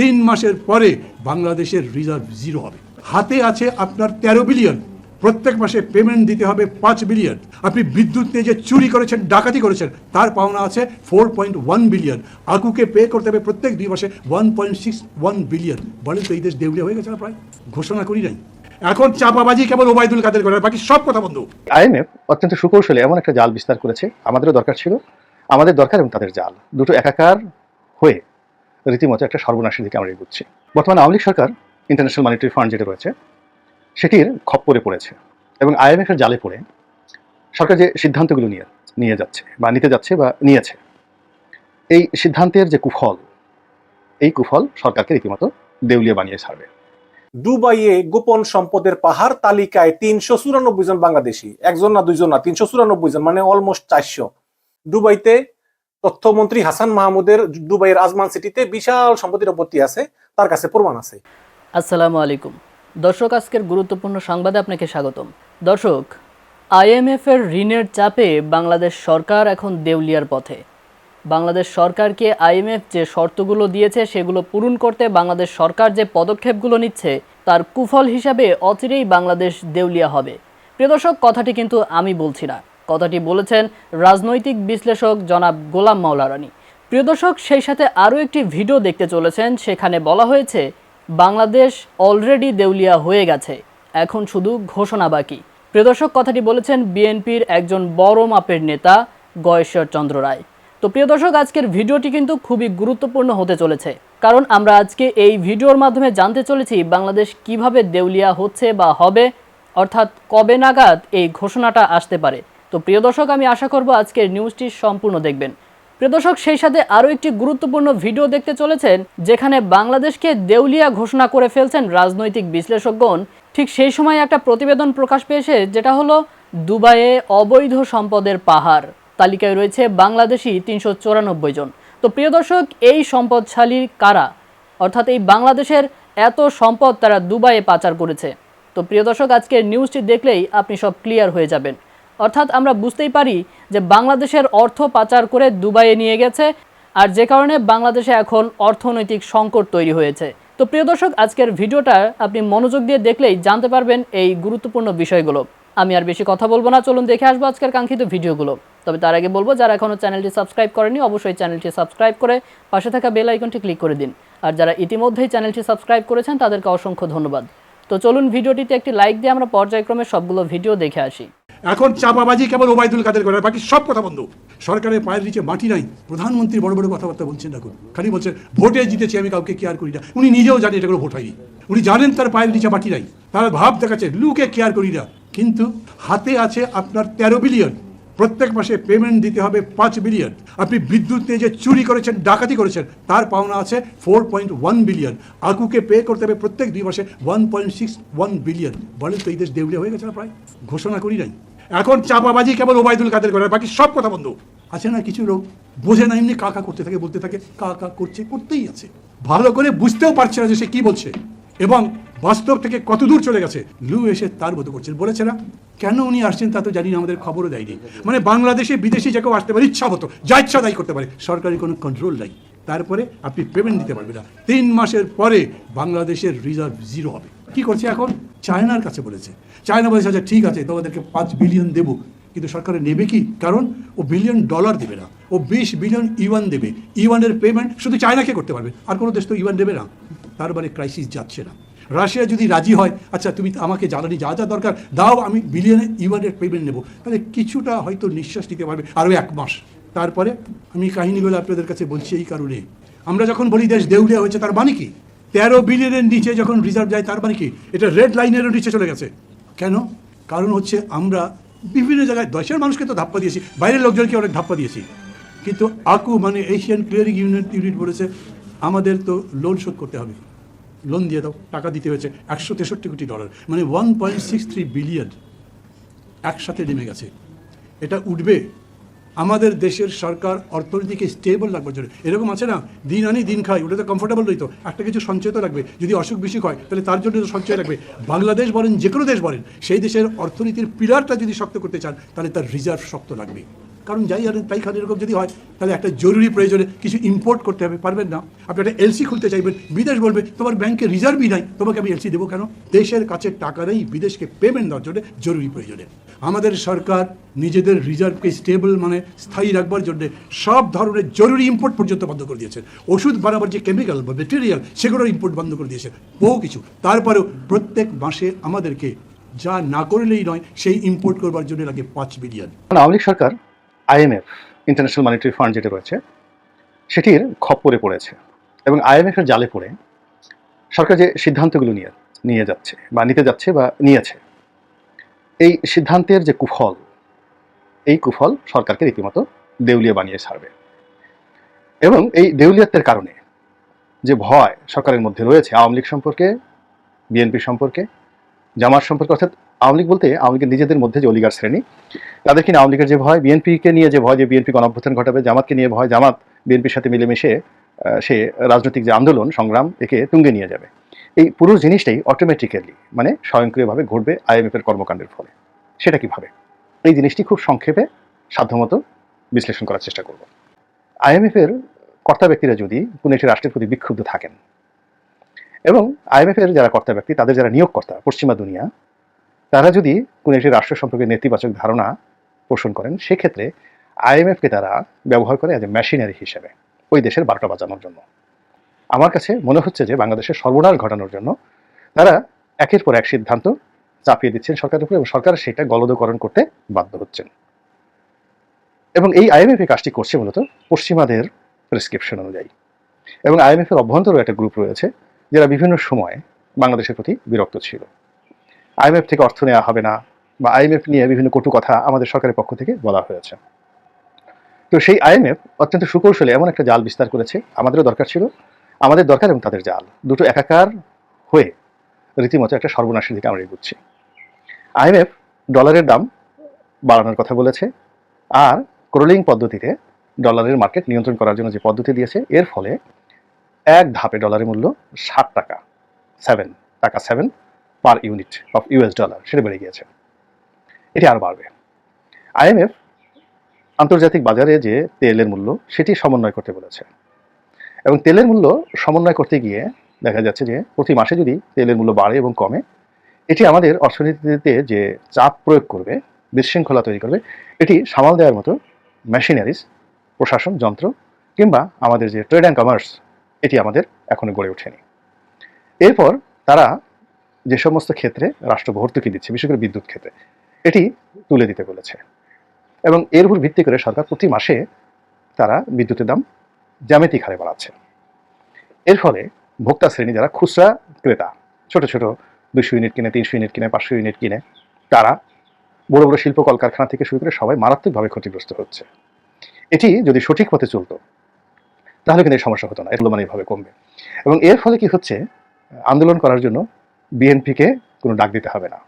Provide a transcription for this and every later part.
তিন মাসের পরে বাংলাদেশের রিজার্ভ জিরো হবে। হাতে আছে আপনার তেরো বিলিয়ন। প্রত্যেক মাসে পেমেন্ট দিতে হবে পাঁচ বিলিয়ন। আপনি বিদ্যুৎ নিয়ে যে চুরি করেছেন, ডাকাতি করেছেন, তার পাওনা আছে ফোর পয়েন্ট ওয়ান বিলিয়ন আকুকে পে করতে হবে প্রত্যেক দুই মাসে one point six one billion বলেন তো এই দেশ দেউলিয়া হয়ে গেছে না প্রায়? ঘোষণা করি নাই। এখন চাপাবাজি কেবল ওবায়দুল কাদের করে বাকি সব কথা বন্ধু। আইএমএফ অত্যন্ত সুকৌশলে এমন একটা জাল বিস্তার করেছে। আমাদেরও দরকার ছিল। আমাদের দরকার এবং তাদের জাল। দুটো একাকার হয়ে রীতিমতো একটা সর্বনাশের দিকে আমরা এগুচ্ছি। বর্তমানে আওয়ামী লীগ সরকার ইন্টারন্যাশনাল মনিটারি ফান্ড যেটা রয়েছে, সেটির খপ্পরে পড়েছে এবং আইএমএফের জালে পড়ে সরকার যে সিদ্ধান্তগুলো নিয়ে নিয়ে যাচ্ছে বা নিতে যাচ্ছে বা নিয়েছে, এই সিদ্ধান্তের যে কুফল, এই কুফল সরকারকে রীতিমতো দেউলিয়া বানিয়ে ছাড়বে। দুবাইয়ে গোপন সম্পদের পাহাড় তালিকায় তিনশো চুরানব্বই জন বাংলাদেশি, একজন না দুইজন না, তিনশো চুরানব্বই জন মানে অলমোস্ট চারশো। দুবাইতে তথ্যমন্ত্রী হাসান মাহমুদের দুবাইয়ের আজমান সিটিতে বিশাল সম্পত্তির আপত্তি আছে, তার কাছে প্রমাণ আছে। আসসালামু আলাইকুম। দর্শক, আজকের গুরুত্বপূর্ণ সংবাদে আপনাকে স্বাগতম। দর্শক, আইএমএফ এর ঋণের চাপে বাংলাদেশ সরকার এখন দেউলিয়ার পথে। বাংলাদেশ সরকারকে আইএমএফ যে শর্তগুলো দিয়েছে, সেগুলো পূরণ করতে বাংলাদেশ সরকার যে পদক্ষেপগুলো নিচ্ছে, তার কুফল হিসাবে অচিরেই বাংলাদেশ দেউলিয়া হবে। প্রিয় দর্শক, কথাটি কিন্তু আমি বলছি না। কথাটি বলেছেন রাজনৈতিক বিশ্লেষক জনাব গোলাম মাওলারানি প্রিয় দর্শক, সেই সাথে আরও একটি ভিডিও দেখতে চলেছেন। সেখানে বলা হয়েছে, বাংলাদেশ অলরেডি দেউলিয়া হয়ে গেছে, এখন শুধু ঘোষণা বাকি। প্রিয় দর্শক, কথাটি বলেছেন বিএনপির একজন বড় মাপের নেতা গয়েশ্বর চন্দ্র রায়। তো প্রিয় দর্শক, আজকের ভিডিওটি কিন্তু খুবই গুরুত্বপূর্ণ হতে চলেছে। কারণ আমরা আজকে এই ভিডিওর মাধ্যমে জানতে চলেছি বাংলাদেশ কীভাবে দেউলিয়া হচ্ছে বা হবে, অর্থাৎ কবে নাগাদ এই ঘোষণাটা আসতে পারে। তো প্রিয় দর্শক, আমি আশা করব আজকের নিউজটি সম্পূর্ণ দেখবেন। প্রিয় দর্শক, সেই সাথে আরও একটি গুরুত্বপূর্ণ ভিডিও দেখতে চলেছেন, যেখানে বাংলাদেশকে দেউলিয়া ঘোষণা করে ফেলছেন রাজনৈতিক বিশ্লেষকগণ। ঠিক সেই সময় একটা প্রতিবেদন প্রকাশ পেয়েছে, যেটা হলো দুবাইয়ে অবৈধ সম্পদের পাহাড়। তালিকায় রয়েছে বাংলাদেশি তিনশো চৌরানব্বই জন। তো প্রিয় দর্শক, এই সম্পদশালী কারা? অর্থাৎ এই বাংলাদেশের এত সম্পদ তারা দুবাইয়ে পাচার করেছে। তো প্রিয় দর্শক, আজকের নিউজটি দেখলেই আপনি সব ক্লিয়ার হয়ে যাবেন। অর্থাৎ আমরা বুঝতেই পারি যে বাংলাদেশের অর্থ পাচার করে দুবাইয়ে নিয়ে গেছে, আর যে কারণে বাংলাদেশে এখন অর্থনৈতিক সংকট তৈরি হয়েছে। তো প্রিয় দর্শক, আজকের ভিডিওটা আপনি মনোযোগ দিয়ে দেখলেই জানতে পারবেন এই গুরুত্বপূর্ণ বিষয়গুলো। আমি আর বেশি কথা বলব না, চলুন দেখে আসব আজকের কাঙ্ক্ষিত ভিডিওগুলো। তবে তার আগে বলব, যারা এখনও চ্যানেলটি সাবস্ক্রাইব করেনি অবশ্যই চ্যানেলটি সাবস্ক্রাইব করে পাশে থাকা বেল আইকনটি ক্লিক করে দিন। আর যারা ইতিমধ্যেই চ্যানেলটি সাবস্ক্রাইব করেছেন, তাদেরকে অসংখ্য ধন্যবাদ। তো চলুন ভিডিওটিতে একটি লাইক দিয়ে আমরা পর্যায়ক্রমে সবগুলো ভিডিও দেখে আসি। এখন চাপাবাজি কেবল ওবায়দুল কাদের করে বাকি সব কথা বন্ধু। সরকারের পায়ের নিচে মাটি নাই, প্রধানমন্ত্রী বড় বড় কথাবার্তা বলছেন এখন খালি বলছেন ভোটে জিতেছি, আমি কাউকে কেয়ার করি না। উনি নিজেও জানেন এটা কোনো ভোট হয়নি। উনি জানেন তার পায়ের নিচে মাটি নাই, তার ভাব দেখাচ্ছে, লুকে কেয়ার করি না। কিন্তু হাতে আছে আপনার তেরো বিলিয়ন প্রত্যেক মাসে পেমেন্ট দিতে হবে পাঁচ বিলিয়ন আপনি বিদ্যুৎ নিয়ে যে চুরি করেছেন, ডাকাতি করেছেন, তার পাওনা আছে ফোর পয়েন্ট ওয়ান বিলিয়ন আকুকে পে করতে হবে প্রত্যেক দুই মাসে one point six one billion বলেন তো এই দেশ দেউলিয়া হয়ে গেছে না প্রায়? ঘোষণা করি নাই। এখন চাপাবাজি কেবল ওবায়দুল কাদের করে, বাকি সব কথা বন্ধু। আছে না কিছু লোক? বোঝে না এমনি কাকা করতে থাকে, বলতে থাকে, কাকা করছে, করতেই আছে। ভালো করে বুঝতেও পারছে না যে সে কি বলছে। এবং বাস্তব থেকে কত দূর চলে গেছে? লু এসে তার মতো করছেন। বলেছে না, কেন উনি আসছেন তা তো জানি না, আমাদের খবরও দেয়নি। মানে বাংলাদেশে, বিদেশি যে কেউ আসতে পারে, ইচ্ছা মতো, যা ইচ্ছা তাই করতে পারে। সরকারি কোনো কন্ট্রোল নাই। তারপরে আপনি পেমেন্ট দিতে পারবেন না। তিন মাসের পরে বাংলাদেশের রিজার্ভ জিরো হবে। কি করছে এখন? চায়নার কাছে বলেছে। চায়না বলেছে আচ্ছা ঠিক আছে, তোমাদেরকে পাঁচ বিলিয়ন দেবো। কিন্তু সরকারে নেবে কি? কারণ ও বিলিয়ন ডলার দেবে না। ও বিশ বিলিয়ন ইউয়ান দেবে। ইউয়ানের পেমেন্ট শুধু চায়নাকে করতে পারবে। আর কোনো দেশ তো ইউয়ান দেবে না। তার মানে ক্রাইসিস যাচ্ছে না। রাশিয়া যদি রাজি হয় আচ্ছা তুমি আমাকে জ্বালানি যা যা দরকার, দাও, আমি বিলিয়নে ইউয়ানের পেমেন্ট নেব। তাহলে কিছুটা হয়তো নিঃশ্বাস নিতে পারবে, আরও এক মাস। তারপরে আমি কাহিনীগুলো আপনাদের কাছে বলছি এই কারণে। আমরা যখন বলি দেশ দেউলিয়া হয়েছে, তার মানে কি? তেরো বিলিয়নের নিচে যখন রিজার্ভ যায়, তার মানে কি? এটা রেড লাইনেরও নিচে চলে গেছে। কেন? কারণ হচ্ছে আমরা বিভিন্ন জায়গায় দেশের মানুষকে তো ধাপ্পা দিয়েছি, বাইরের লোকজনকে অনেক ধাপ্পা দিয়েছি। কিন্তু আকু মানে এশিয়ান ক্লিয়ারিং ইউনিট ইউনিট বলেছে, আমাদের তো লোন শোধ করতে হবে। লোন দিয়ে দাও, টাকা দিতে হয়েছে, একশো তেষট্টি কোটি ডলার মানে one point six three billion একসাথে নেমে গেছে। এটা উঠবে আমাদের দেশের সরকার, অর্থনীতিকে স্টেবল রাখবার জন্য। এরকম আছে না, দিন আনি, দিন খাই ওটা তো কমফোর্টেবল রইতো। একটা কিছু সঞ্চয় তো রাখবে, যদি অসুখ বিসুখ হয়, তাহলে তার জন্য সঞ্চয় রাখবে। বাংলাদেশ বলেন যে কোনো দেশ বলেন, সেই দেশের অর্থনীতির পিলারটা যদি শক্ত করতে চান, তাহলে তার রিজার্ভ শক্ত লাগবে। কারণ যাই আনেন তাই খান এরকম যদি হয়, তাহলে একটা জরুরি প্রয়োজনে কিছু ইম্পোর্ট করতে হবে, পারবেন না? আপনি একটা এলসি খুলতে চাইবেন, বিদেশ বলবে, তোমার ব্যাংকে রিজার্ভই নাই, তোমাকে আমি এলসি দেবো কেন? দেশের কাছে টাকা নেই, বিদেশকে পেমেন্ট দেওয়ার জন্য জরুরি প্রয়োজনে। আমাদের সরকার নিজেদের রিজার্ভকে স্টেবল মানে স্থায়ী রাখবার জন্য সব ধরনের জরুরি ইম্পোর্ট পর্যন্ত বন্ধ করে দিয়েছেন ওষুধ বানাবার যে কেমিক্যাল বা মেটেরিয়াল সেগুলোর ইম্পোর্ট বন্ধ করে দিয়েছে। বহু কিছু। তারপরেও প্রত্যেক মাসে আমাদেরকে যা না করলেই নয়, সেই ইম্পোর্ট করবার জন্য লাগে পাঁচ বিলিয়ন আওয়ামী লীগ সরকার আইএমএফ ইন্টারন্যাশনাল মনিটারি ফান্ড যেটা রয়েছে, সেটির খপ্পরে পড়েছে এবং আইএমএফ এর জালে পড়ে সরকার যে সিদ্ধান্তগুলো নিয়ে নিয়ে যাচ্ছে বা নিতে যাচ্ছে বা নিয়েছে, এই সিদ্ধান্তের যে কুফল, এই কুফল সরকারকে রীতিমতো দেউলিয়া বানিয়ে ছাড়বে। এবং এই দেউলিয়াত্বের কারণে যে ভয় সরকারের মধ্যে রয়েছে, আওয়ামী লীগ সম্পর্কে, বিএনপি সম্পর্কে, জামাত সম্পর্কে, অর্থাৎ আওয়ামী লীগ বলতে আওয়ামী লীগের নিজেদের মধ্যে যে অলিগার শ্রেণি তাদেরকে আওয়ামী লীগের যে ভয়? বিএনপিকে নিয়ে যে ভয়, যে বিএনপি গণঅভ্যুত্থান ঘটাবে, জামাতকে নিয়ে ভয়, জামাত বিএনপির সাথে মিলেমিশে সে রাজনৈতিক যে আন্দোলন, সংগ্রাম, একে তুঙ্গে নিয়ে যাবে। এই পুরো জিনিসটাই অটোমেটিক্যালি মানে স্বয়ংক্রিয়ভাবে ঘটবে আইএমএফ এর কর্মকাণ্ডের ফলে। সেটা কীভাবে? এই জিনিসটি খুব সংক্ষেপে, সাধ্যমতো বিশ্লেষণ করার চেষ্টা করব। আইএমএফ এর কর্তা ব্যক্তিরা যদি কোনো একটি রাষ্ট্রের প্রতি বিক্ষুব্ধ থাকেন, এবং আইএমএফ এর যারা কর্তা ব্যক্তি, তাদের যারা নিয়োগকর্তা, পশ্চিমা দুনিয়া তারা যদি কোনো একটি রাষ্ট্র সম্পর্কে নেতিবাচক ধারণা পোষণ করেন, সেক্ষেত্রে আইএমএফকে তারা ব্যবহার করে অ্যাজ এ মেশিনারি হিসেবে ওই দেশের বারোটা বাজানোর জন্য। আমার কাছে মনে হচ্ছে যে বাংলাদেশের সর্বনাশ ঘটানোর জন্য তারা একের পর এক সিদ্ধান্ত চাপিয়ে দিচ্ছেন সরকারের উপরে এবং সরকার সেটা গলদকরণ করতে বাধ্য হচ্ছেন। এবং এই আইএমএফ কাজটি করছে মূলত পশ্চিমাদের প্রেসক্রিপশন অনুযায়ী। এবং আইএমএফ এর অভ্যন্তরেও একটা গ্রুপ রয়েছে, যারা বিভিন্ন সময়ে বাংলাদেশের প্রতি বিরক্ত ছিল। আইএমএফ থেকে অর্থ নেওয়া হবে না বা আইএমএফ নিয়ে বিভিন্ন কটু কথা আমাদের সরকারের পক্ষ থেকে বলা হয়েছে। তো সেই আইএমএফ অত্যন্ত সুকৌশলে এমন একটা জাল বিস্তার করেছে। আমাদেরও দরকার ছিল। আমাদের দরকার এবং তাদের জাল। দুটো একাকার হয়ে রীতিমতো একটা সর্বনাশের দিকে আমরা এগুচ্ছি। আইএমএফ ডলারের দাম বাড়ানোর কথা বলেছে আর ক্রোলিং পদ্ধতিতে ডলারের মার্কেট নিয়ন্ত্রণ করার জন্য যে পদ্ধতি দিয়েছে, এর ফলে এক ধাপে ডলারের মূল্য ষাট টাকা সেভেন টাকা seven per unit of US dollar, সেটা বেড়ে গিয়েছে। এটি আরও বাড়বে। আইএমএফ আন্তর্জাতিক বাজারে যে তেলের মূল্য, সেটি সমন্বয় করতে বলেছে। এবং তেলের মূল্য সমন্বয় করতে গিয়ে দেখা যাচ্ছে যে, প্রতি মাসে যদি তেলের মূল্য বাড়ে এবং কমে, এটি আমাদের অর্থনীতিতে যে চাপ প্রয়োগ করবে, বিশৃঙ্খলা তৈরি করবে, এটি সামাল দেওয়ার মতো মেশিনারিজ, প্রশাসন, যন্ত্র, কিংবা আমাদের যে ট্রেড অ্যান্ড কমার্স, এটি আমাদের এখনও গড়ে ওঠেনি। এরপর তারা যে সমস্ত ক্ষেত্রে রাষ্ট্র ভর্তুকি দিচ্ছে, বিশেষ করে বিদ্যুৎ ক্ষেত্রে, এটি তুলে দিতে বলেছে। এবং এর উপর ভিত্তি করে সরকার প্রতি মাসে তারা বিদ্যুতের দাম জ্যামিতিক হারে বাড়াচ্ছে। এর ফলে ভোক্তা শ্রেণি যারা খুচরা ক্রেতা, ছোট ছোট দুশো ইউনিট কিনে, তিনশো ইউনিট কিনে, পাঁচশো ইউনিট কিনে, তারা বড় বড় শিল্প কলকারখানা থেকে শুরু করে সবাই মারাত্মকভাবে ক্ষতিগ্রস্ত হচ্ছে। এটি যদি সঠিক পথে চলতো, তাহলে কিন্তু এই সমস্যা হতো না এগুলো মানে এইভাবে কমবে। এবং এর ফলে কি হচ্ছে, আন্দোলন করার জন্য বিএনপিকে কোনো ডাক দিতে হবে না।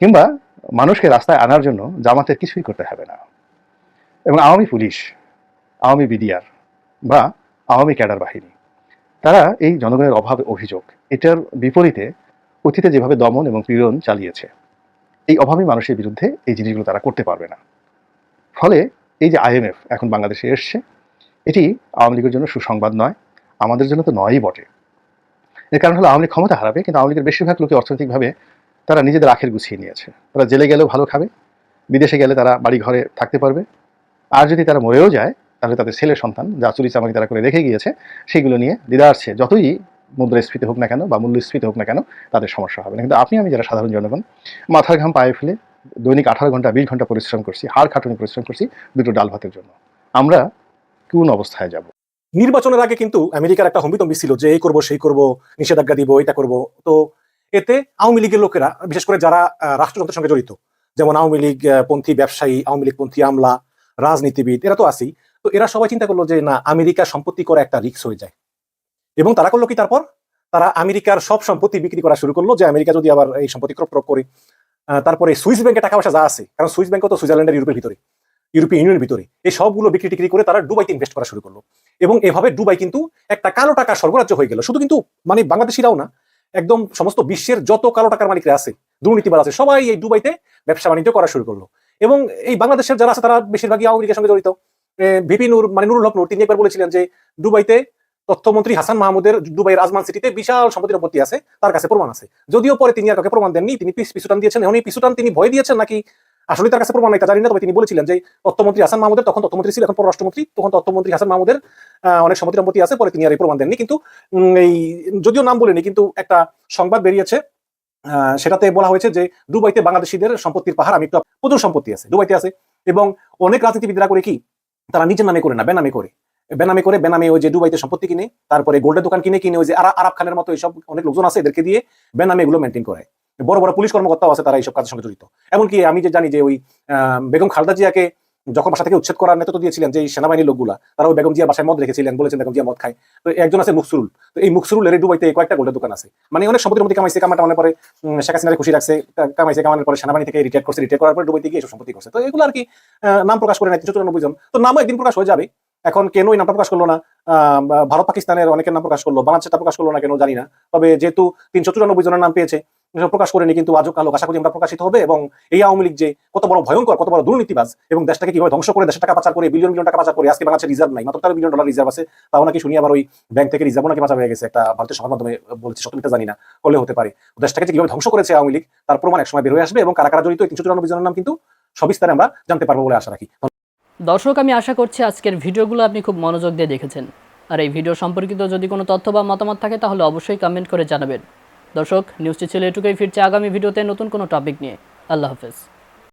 কিংবা মানুষকে রাস্তায় আনার জন্য জামাতের কিছুই করতে হবে না। এবং আওয়ামী পুলিশ, আওয়ামী বিডিআর বা আওয়ামী ক্যাডার বাহিনী, তারা এই জনগণের অভাব অভিযোগ, এটার বিপরীতে অতীতে যেভাবে দমন এবং পীড়ন চালিয়েছে, এই অভাবী মানুষের বিরুদ্ধে এই জিনিসগুলো তারা করতে পারবে না। ফলে এই যে আইএমএফ এখন বাংলাদেশে এসছে, এটি আওয়ামী লীগের জন্য সুসংবাদ নয়, আমাদের জন্য তো নয়ই বটে। এর কারণ হলো আওয়ামী লীগ ক্ষমতা হারাবে, কিন্তু আওয়ামী লীগের বেশিরভাগ লোকই অর্থনৈতিকভাবে তারা নিজেদের আখের গুছিয়ে নিয়েছে। তারা জেলে গেলেও ভালো খাবে, বিদেশে গেলে তারা বাড়ি ঘরে থাকতে পারবে। আর যদি তারা মরেও যায়, তাহলে তাদের ছেলে সন্তান যা চুরি চামাকি তারা করে রেখে গিয়েছে, সেগুলো নিয়ে দিদারছে যতই মুদ্রাস্ফীতি হোক না কেন বা মূল্যস্ফীতি হোক না কেন, তাদের সমস্যা হবে না। কিন্তু আপনি, আমি যারা সাধারণ জনগণ, মাথার ঘাম পায়ে ফেলে দৈনিক আঠারো ঘণ্টা, বিশ ঘণ্টা পরিশ্রম করছি, হাড় খাটুনি পরিশ্রম করছি দুটো ডাল ভাতের জন্য। আমরা কোন অবস্থায় যাব? নির্বাচনের আগে কিন্তু আমেরিকার একটা হম্বিতম্বি ছিল যে এই করব, সেই করব, নিষেধাজ্ঞা দিব, এটা করব। তো এতে আওয়ামী লীগের লোকেরা, বিশেষ করে যারা রাষ্ট্রযন্ত্রের সঙ্গে জড়িত, যেমন আওয়ামী লীগ পন্থী ব্যবসায়ী, আওয়ামী লীগ পন্থী আমলা, রাজনীতিবিদ, এরা তো আছেই। তো এরা সবাই চিন্তা করল যে না, আমেরিকা সম্পত্তি করা একটা রিক্স হয়ে যায়। এবং তারা করল কি তারপর? তারা আমেরিকার সব সম্পত্তি বিক্রি করা শুরু করল যে আমেরিকা যদি আবার এই সম্পত্তি ক্রপ করে তারপরে সুইস ব্যাংকে টাকা পয়সা যা আছে, কারণ সুইস ব্যাংক তো সুইজারল্যান্ডের ইউরোপের ভিতরে। ইউরোপীয় ইউনিয়নের ভিতরে। এই সবগুলো বিক্রি টিক্রি করে তারা ডুবাইতে ইনভেস্ট করা শুরু করল। এবং এভাবে দুবাই কিন্তু একটা কালো টাকার স্বর্গরাজ্য হয়ে গেল। শুধু কিন্তু মানে বাংলাদেশিরাও না, একদম সমস্ত বিশ্বের যত কালো টাকার মালিকরা আছে দুর্নীতিবার আছে, সবাই এই দুবাইতে ব্যবসা বাণিজ্য করা শুরু করল। এবং এই বাংলাদেশের যারা আছে তারা বেশিরভাগই আওয়ামী লীগের সঙ্গে জড়িত। ভিপি নূর মানে নুরুল হক নূর, তিনি একবার বলেছিলেন যে ডুবাইতে তথ্যমন্ত্রী হাসান মাহমুদের দুবাইয়ের আজমান সিটিতে বিশাল সম্পত্তির সম্পত্তি আছে, তার কাছে প্রমাণ আছে। যদিও পরে তিনি আর কাউকে প্রমাণ দেননি, তিনি পিছুটান দিয়েছেন। এখন এই পিছুটান তিনি ভয় দিয়েছেন নাকি আসলে তার কাছে প্রমাণ নাই, তা জানি না, তবে তিনি বলেছিলেন যে তথ্যমন্ত্রী হাসান মাহমুদের, তখন তথ্যমন্ত্রী ছিল এখন পররাষ্ট্রমন্ত্রী, তখন তথ্যমন্ত্রী হাসান মাহমুদের অনেক সম্পত্তি সম্পত্তি আছে, পরে তিনি আর এই প্রমাণ দেননি, কিন্তু এই, যদিও নাম বলেনি, কিন্তু একটা সংবাদ বেরিয়েছে সেটাতে বলা হয়েছে যে দুবাইতে বাংলাদেশিদের সম্পত্তির পাহাড়, আমি একটা প্রচুর সম্পত্তি আছে, দুবাইতে আছে, এবং অনেক রাজনীতিবিদরা করে কি, তারা নিজের নামে করে না, বেনামে করে বেনামে করে, বেনামে ওই যে দুবাইতে সম্পত্তি কিনে, তারপরে গোল্ডের দোকান কিনে কিনে ওই যে আরা- আরাব খানের মতো এইসব অনেক লোকজন আছে, এদেরকে দিয়ে বেনামে এগুলো মেনটেন করে বড় বড় পুলিশ কর্মকর্তাও আছে তারা এইসব কাজের সঙ্গে জড়িত। এমনকি আমি যে জানি যে ওই বেগম খালদা জিয়াকে যখন বাসা থেকে উচ্ছেদ করার নেতৃত্ব দিয়েছিলেন যে সেনাবাহিনীর লোকগুলা, তারা ওই বেগম জিয়া বাসায় মদ রেখেছিলেন, বলেছেন বেগম জিয়া মদ খায়। তো একজন আছে মুকসুরুল তো এই মুকসুরুলের এই দুবাইতে কয়েকটা গোল্ডের দোকান আছে। মানে অনেক সম্পত্তির মধ্যে কামাইছে কামাটা মানে পরে শেখ হাসিনারে খুশি রাখছে কামাইছে, কামানোর পরে সেনাবাহিনী থেকে রিটায়ার করছে রিটায়ার করার পরে দুবাইতে গিয়ে এসব সম্পত্তি করছে। তো এগুলো আর কি নাম প্রকাশ করে নাই তিনশো চুরানব্বই জন। তো নামও একদিন প্রকাশ হয়ে যাবে। এখন কেন এই নামটা প্রকাশ করল না? ভারত পাকিস্তানের অনেকের নাম প্রকাশ করল বাংলাদেশটা প্রকাশ করল না কেন জানি না। তবে যেহেতু তিনশো চুরানব্বই জনের নাম পেয়েছে প্রকাশ করেনি, কিন্তু আজও কালো আশা করি আমরা প্রকাশিত হবে এবং এই আওয়ামী লীগ যে কত বড় ভয়ঙ্কর, কত বড় দুর্নীতিবাজ এবং দেশটাকে কীভাবে ধ্বংস করে, দেশের টাকা পাচার করে বিলিয়ন বিলিয়ন টাকা পাচার করে, আজকে বাংলাদেশের রিজার্ভ নাই, মাত্র তেরো বিলিয়ন ডলার রিজার্ভ আছে, তাও নাকি শুনি আবার ওই ব্যাংক থেকে রিজার্ভ নাকি পাচার হয়ে গেছে, একটা ভারতের সংবাদ মাধ্যমে বলছে সত্যমিটা জানি না হলে হতে পারে। দেশটাকে যে কীভাবে ধ্বংস করেছে আওয়ামী লীগ, তার প্রমাণ একসময় বের হয়ে আসবে এবং কারা কারা জড়িত তিনশো চুরানব্বই জনের নাম কিন্তু সবিস্তারে আমরা জানতে পারব বলে আশা রাখি। দর্শক, আমি আশা করছি আজকের ভিডিওগুলো আপনি খুব মনোযোগ দিয়ে দেখেছেন। আর এই ভিডিও সম্পর্কিত যদি কোনো তথ্য বা মতামত থাকে, তাহলে অবশ্যই কমেন্ট করে জানাবেন। দর্শক নিউজটি ছিল এটুকুই। ফিরছে আগামী ভিডিওতে নতুন কোনো টপিক নিয়ে। আল্লাহ হাফেজ।